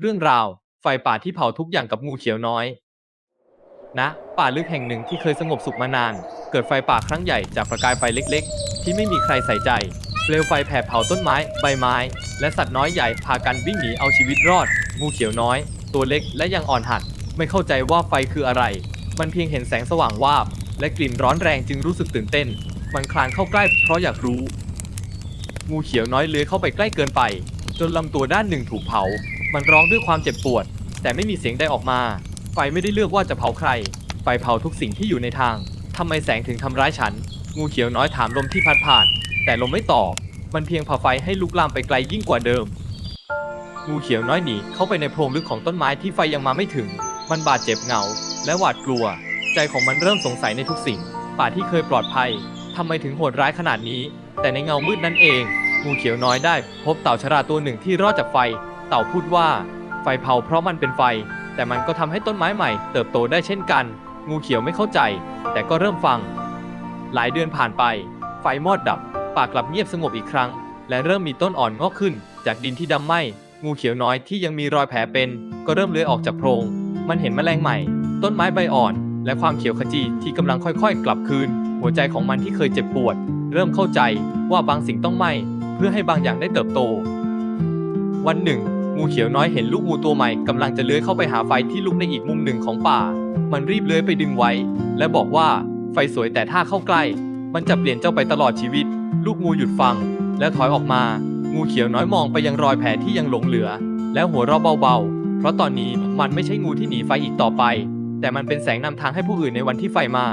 เรื่องราว ไฟป่าที่เผาทุกอย่างกับงูเขียวน้อยณป่าลึกแห่งหนึ่งที่เคยสงบสุขมานาน เกิดไฟป่าครั้งใหญ่จากประกายไฟเล็ก ๆ ที่ไม่มีใครใส่ใจเปลวไฟแผ่เผาต้นไม้ ใบไม้ และสัตว์น้อยใหญ่พากันวิ่งหนีเอาชีวิตรอด งูเขียวน้อย ตัวเล็กและยังอ่อนหัด ไม่เข้าใจว่าไฟคืออะไร มันเพียงเห็นแสงสว่างวาบ และกลิ่นร้อนแรงจึงรู้สึกตื่นเต้น มันคลานเข้าใกล้เพราะอยากรู้ งูเขียวน้อยเลื้อยเข้าไปใกล้เกินไป จนลำตัวด้านหนึ่งถูกเผา มันร้องด้วยความเจ็บปวด แต่ไม่มีเสียงใดออกมา ไฟไม่ได้เลือกว่าจะเผาใคร ไฟเผาทุกสิ่งที่อยู่ในทางทำไมแสงถึงทำร้ายฉัน งูเขียวน้อยถามลมที่พัดผ่าน แต่ลมไม่ตอบ มันเพียงพาไฟให้ลุกลามไปไกลยิ่งกว่าเดิม งูเขียวน้อยหนีเข้าไปในโพรงลึกของต้นไม้ที่ไฟยังมาไม่ถึง มันบาดเจ็บเหงา และหวาดกลัว ใจของมันเริ่มสงสัยในทุกสิ่ง ป่าที่เคยปลอดภัยทำไมถึงโหดร้ายขนาดนี้ แต่ในเงามืดนั่นเอง งูเขียวน้อยได้ พบเต่าชราตัวหนึ่งที่รอดจากไฟ เต่าพูดว่า ไฟเผาเพราะมันเป็นไฟ แต่มันก็ทำให้ต้นไม้ใหม่เติบโตได้เช่นกัน งูเขียวไม่เข้าใจ แต่ก็เริ่มฟัง หลายเดือนผ่านไป ไฟมอดดับ ป่ากลับเงียบสงบอีกครั้ง และเริ่มมีต้นอ่อนงอกขึ้น จากดินที่ดำไหมงูเขียวน้อยที่ยังมีรอยแผลเป็น ก็เริ่มเลื้อยออกจากโพรง มันเห็นแมลงใหม่ ต้นไม้ใบอ่อน และความเขียวขจีที่กำลังค่อยๆ กลับคืน หัวใจของมันที่เคยเจ็บปวด เริ่มเข้าใจว่าบางสิ่งต้องไหมเพื่อให้บางอย่างได้เติบโต วันหนึ่ง งูเขียวน้อยเห็นลูกงูตัวใหม่กำลังจะเลื้อยเข้าไปหาไฟที่ลุกในอีกมุมหนึ่งของป่า มันรีบเลื้อยไปดึงไว้ และบอกว่าไฟสวยแต่ถ้าเข้าใกล้ มันจะเปลี่ยนเจ้าไปตลอดชีวิต ลูกงูหยุดฟัง และถอยออกมา งูเขียวน้อยมองไปยังรอยแผลที่ยังหลงเหลือ แล้วหัวเราะเบาๆ เพราะตอนนี้มันไม่ใช่งูที่หนีไฟอีกต่อไป แต่มันเป็นแสงนำทางให้ผู้อื่นในวันที่ไฟมา